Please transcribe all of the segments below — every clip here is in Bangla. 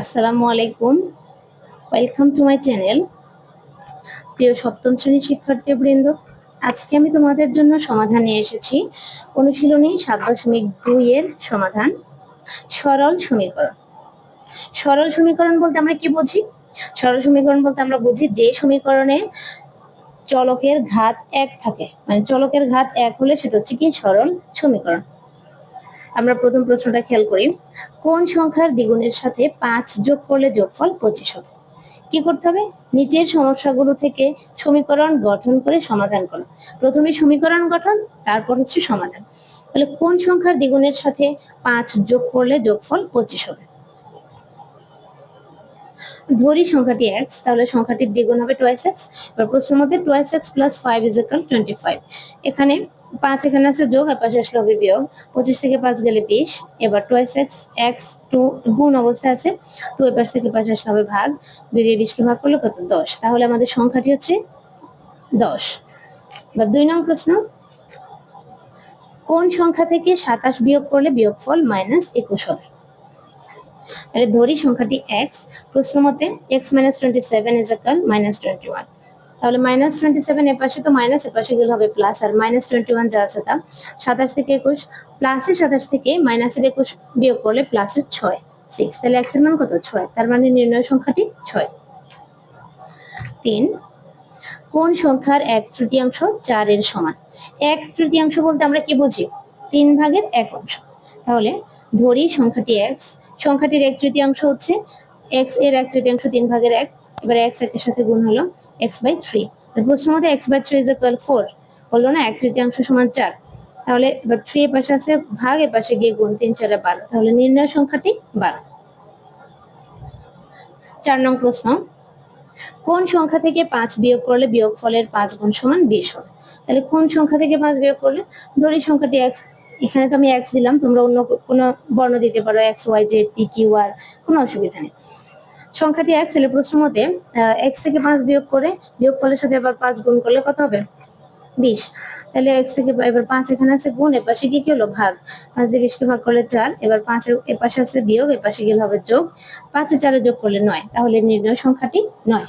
আসসালামু আলাইকুম। ওয়েলকাম টু মাই চ্যানেল প্রিয় সপ্তম শ্রেণির শিক্ষার্থী শিক্ষার্থীবৃন্দ, আজকে আমি তোমাদের জন্য সমাধান নিয়ে এসেছি অনুশীলনী সাত দশমিক দুই এর সমাধান, সরল সমীকরণ। সরল সমীকরণ বলতে আমরা কি বুঝি? সরল সমীকরণ বলতে আমরা বুঝি যে সমীকরণে চলকের ঘাত এক থাকে। মানে চলকের ঘাত এক হলে সেটা হচ্ছে কি? সরল সমীকরণ। আমরা প্রথম প্রশ্নটা খেয়াল করি। কোন সংখ্যার দ্বিগুণের সাথে পাঁচ যোগ করলে যোগফল পঁচিশ হবে? কি করতে হবে? নিচের সমস্যাগুলো থেকে সমীকরণ গঠন করে সমাধান করো। প্রথমে সমীকরণ গঠন, তারপর হচ্ছে সমাধান। তাহলে কোন সংখ্যার দ্বিগুণের সাথে পাঁচ যোগ করলে যোগফল পঁচিশ হবে? ধরি সংখ্যাটি এক্স তাহলে সংখ্যাটির দ্বিগুণ হবে টোয়াইস এক্স এবার প্রশ্নের মধ্যে twice x plus five is equal twenty five এখানে পাঁচ এখানে আছে যোগ আর পাশে আসলে হবে বিয়োগ। পঁচিশ থেকে পাঁচ গেলে বিশ, এবার টোয়াইস এক্স এক্স টু গুণ অবস্থায় আছে টু এপাশ থেকে পাশে আসলে হবে ভাগ। দুই দিয়ে বিশকে ভাগ করলে কত? দশ। তাহলে আমাদের সংখ্যাটি হচ্ছে দশ। এবার দুই নং প্রশ্ন। কোন সংখ্যা থেকে সাতাশ বিয়োগ করলে বিয়োগফল মাইনাস একুশ হবে? তাহলে ধরি সংখ্যাটি এক্স প্রশ্ন মতে x minus twenty seven is minus twenty one তাহলে মাইনাস টোয়েন্টি সেভেন এপাশে তো মাইনাস এপাশে গেলে হবে প্লাস আর মাইনাস টোয়েন্টি ওয়ান যা আছে তা সাতাশ থেকে একুশ প্লাসের সাতাশ থেকে মাইনাসের একুশ বিয়োগ করলে প্লাসের ছয়। সিক্স তাহলে এক্সের মান কত? ছয়। তার মানে নির্ণয় সংখ্যাটি ছয়। তিন, কোন সংখ্যার এক তৃতীয়াংশ চারের সমান? এক তৃতীয়াংশ বলতে আমরা কি বুঝি? তিন ভাগের এক অংশ। তাহলে ধরি সংখ্যাটি এক্স সংখ্যাটির এক তৃতীয়াংশ হচ্ছে এক্সের এক তৃতীয়াংশ তিন ভাগের এক, এবার এক্স একের সাথে গুণ হলো এক্স বাই থ্রি প্রশ্ন মধ্যে x by three is equal four হলো না এক তৃতীয়াংশ সমান চার। তাহলে এবার থ্রি এর পাশে আছে ভাগ, এর পাশে গিয়ে গুণ, তিন, চারে বারো। তাহলে নির্ণয় সংখ্যাটি বারো। চার নং প্রশ্ন, কোন সংখ্যা থেকে পাঁচ বিয়োগ করলে বিয়োগ ফলের পাঁচ গুণ সমান বিশ হবে? তাহলে কোন সংখ্যা থেকে পাঁচ বিয়োগ করলে? ধরি সংখ্যাটি এক্স এখানে তো আমি এক্স দিলাম, তোমরা অন্য কোনো বর্ণ দিতে পারো x y z p q r কোনো অসুবিধা নেই। সংখ্যাটি এক্স এলে প্রশ্ন মতে এক্স থেকে পাঁচ বিয়োগ করে বিয়োগ ফলের সাথে আবার পাঁচ গুণ করলে কত হবে? বিশ। তাহলে এক্স থেকে এবার পাঁচ এখানে আছে গুণ, এপাশে কি কি হলো? ভাগ। পাঁচ দিয়ে বিশকে ভাগ করলে চার, এবার পাঁচের এপাশে আছে বিয়োগ, এপাশে গেলে হবে যোগ। পাঁচে চারে যোগ করলে নয়, তাহলে নির্ণয় সংখ্যাটি নয়।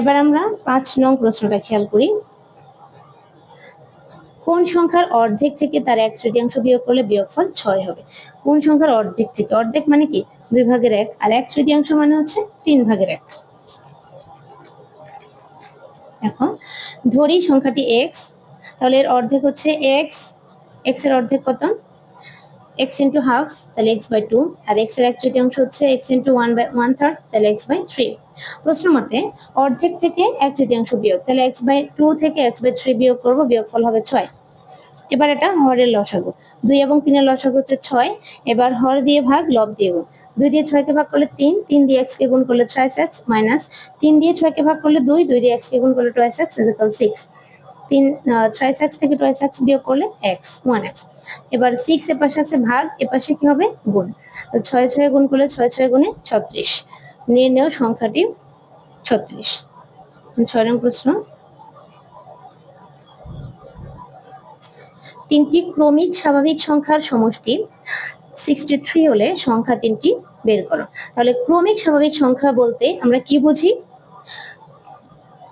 এবার আমরা পাঁচ নং প্রশ্নটা খেয়াল করি। কোন সংখ্যার অর্ধেক থেকে তার এক তৃতীয়াংশ বিয়োগ করলে বিয়োগফল ছয় হবে? কোন সংখ্যার অর্ধেক থেকে, অর্ধেক মানে কি? দুই ভাগের এক আর এক তৃতীয়াংশ মানে হচ্ছে তিন ভাগের এক। এখন ধরি সংখ্যাটি এক্স তাহলে এর অর্ধেক হচ্ছে এক্স এক্সের অর্ধেক কত? এক্স ইন্টু হাফ তাহলে এক্স বাই টু আর এক্সের এক তৃতীয়াংশ হচ্ছে x into one by one third তাহলে এক্স বাই থ্রি প্রশ্ন মতে, অর্ধেক থেকে এক তৃতীয়াংশ বিয়োগ, তাহলে এক্স বাই টু থেকে এক্স বাই থ্রি বিয়োগ করব, বিয়োগফল হবে ছয়। এবার এটা হরের লসাগু। দুই এবং তিনের লসাগু হচ্ছে ছয়, এবার হর দিয়ে ভাগ লব দিয়ে গুণ। দুই দিয়ে ছয়কে ভাগ করলে তিন তিন দিয়ে এক্স কে গুণ করলে থ্রাইস এক্স মাইনাস তিন দিয়ে ছয়কে ভাগ করলে দুই দুই দিয়ে এক্স কে গুণ করলে twice x is equal six তিন থ্রাইস এক্স থেকে টোয়াইস এক্স বিয়োগ করলে এক্স ওয়ান এক্স এবার সিক্স এপাশে আছে ভাগ এপাশে কি হবে? গুণ। ছয় ছয় গুণ করলে ছয় ছয় গুণে ছত্রিশ। নির্ণয় সংখ্যাটি ছত্রিশ। ছয় নং প্রশ্ন। তিনটি ক্রমিক স্বাভাবিক সংখ্যার সমষ্টি সিক্সটি থ্রি হলে সংখ্যা তিনটি বের করো। তাহলে ক্রমিক স্বাভাবিক সংখ্যা বলতে আমরা কি বুঝি?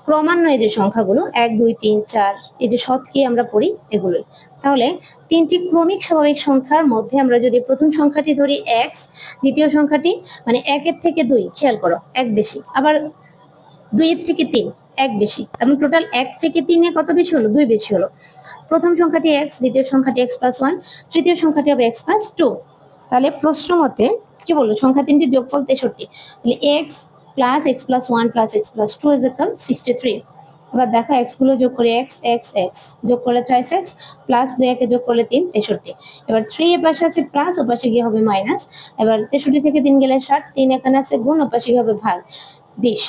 ক্রমান্বয়ে যে সংখ্যাগুলো, এক, দুই, তিন, চার, এই যে শতকে আমরা পড়ি এগুলোই। তাহলে তিনটি ক্রমিক স্বাভাবিক সংখ্যার মধ্যে আমরা যদি প্রথম সংখ্যাটি ধরি এক্স দ্বিতীয় সংখ্যাটি মানে একের থেকে দুই, খেয়াল করো, এক বেশি। আবার দুইয়ের থেকে তিন, এক বেশি। তার মানে টোটাল এক থেকে তিনে কত বেশি হলো? দুই বেশি হলো। প্রথম সংখ্যাটি এক্স দ্বিতীয় সংখ্যাটি এক্স প্লাস ওয়ান তৃতীয় সংখ্যাটি হবে এক্স প্লাস টু তাহলে প্রশ্ন মতে কি বলল? সংখ্যা তিনটি যোগফল তেষট্টি। তাহলে x plus x plus one plus x plus two is equal sixty three এবার দেখো এক্সগুলো যোগ করে এক্স এক্স এক্স যোগ করলে থ্রাইস এক্স প্লাস দুই একে যোগ করলে তিন, তেষট্টি। এবার থ্রি এ পাশে আছে প্লাস ও পাশে গিয়ে হবে মাইনাস এবার তেষট্টি থেকে তিন গেলে ষাট, তিন এখানে আছে গুণ ও পাশে গিয়ে হবে ভাগ, বিশ।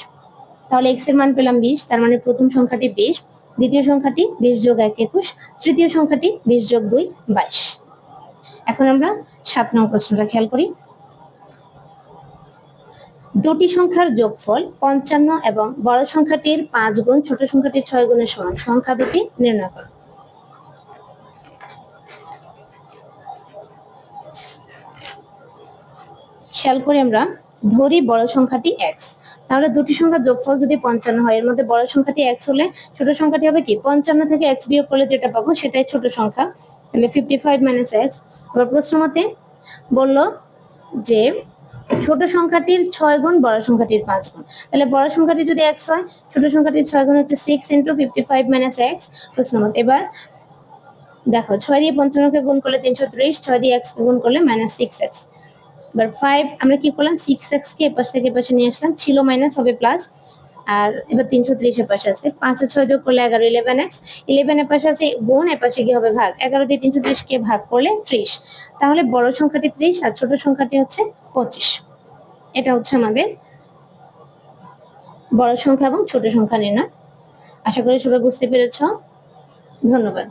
তাহলে এক্সের মান পেলাম বিশ, তার মানে প্রথম সংখ্যাটি বিশ। দ্বিতীয় সংখ্যাটি বিশ যোগ এক একুশ, তৃতীয় সংখ্যাটি বিশ যোগ দুই বাইশ। এখন আমরা সাত নং প্রশ্নটা খেয়াল করি। দুটি সংখ্যার যোগফল পঞ্চান্ন এবং বড় সংখ্যাটির পাঁচ গুণ, ছোট সংখ্যাটির ছয় গুণের সমান। সংখ্যা দুটি নির্ণয় করো। খেয়াল করে আমরা ধরি বড় সংখ্যাটি এক্স তাহলে দুটি সংখ্যার যোগফল যদি পঞ্চান্ন হয়, এর মধ্যে বড় সংখ্যাটি এক্স হলে ছোট সংখ্যাটি হবে কি? পঞ্চান্ন থেকে এক্স বিয়োগ করলে যেটা পাবো সেটাই ছোট সংখ্যা। তাহলে ফিফটি ফাইভ মাইনাস এক্স আবার প্রশ্ন মতে বলল যে ছোট সংখ্যাটির ছয় গুণ, বড় সংখ্যাটির পাঁচ গুণ। তাহলে বড় সংখ্যাটি যদি এক্স হয়, ছোট সংখ্যাটির ছয় গুণ হচ্ছে six into fifty five minus x প্রশ্ন মতে এবার দেখো, ছয় দিয়ে পঞ্চান্নকে গুণ করলে তিনশো ত্রিশ, ছয় দিয়ে এক্স গুণ করলে মাইনাস সিক্স এক্স এবার ফাইভ আমরা কি করলাম? সিক্স এক্স কে এপাশ থেকে এপাশে নিয়ে আসলাম। ছিল মাইনাস হবে প্লাস আর এবার তিনশো ত্রিশের পাশে আছে। পাঁচ আর ছয় যোগ করলে এগারো ইলেভেন এক্স ইলেভেনের পাশে আছে গুণ এপাশে কি হবে ভাগ। এগারো দিয়ে তিনশো ত্রিশ কে ভাগ করলে ত্রিশ। তাহলে বড় সংখ্যাটি ত্রিশ আর ছোট সংখ্যাটি হচ্ছে পঁচিশ। এটা হচ্ছে আমাদের বড় সংখ্যা এবং ছোট সংখ্যা নির্ণয়। আশা করি সবাই বুঝতে পেরেছ। ধন্যবাদ।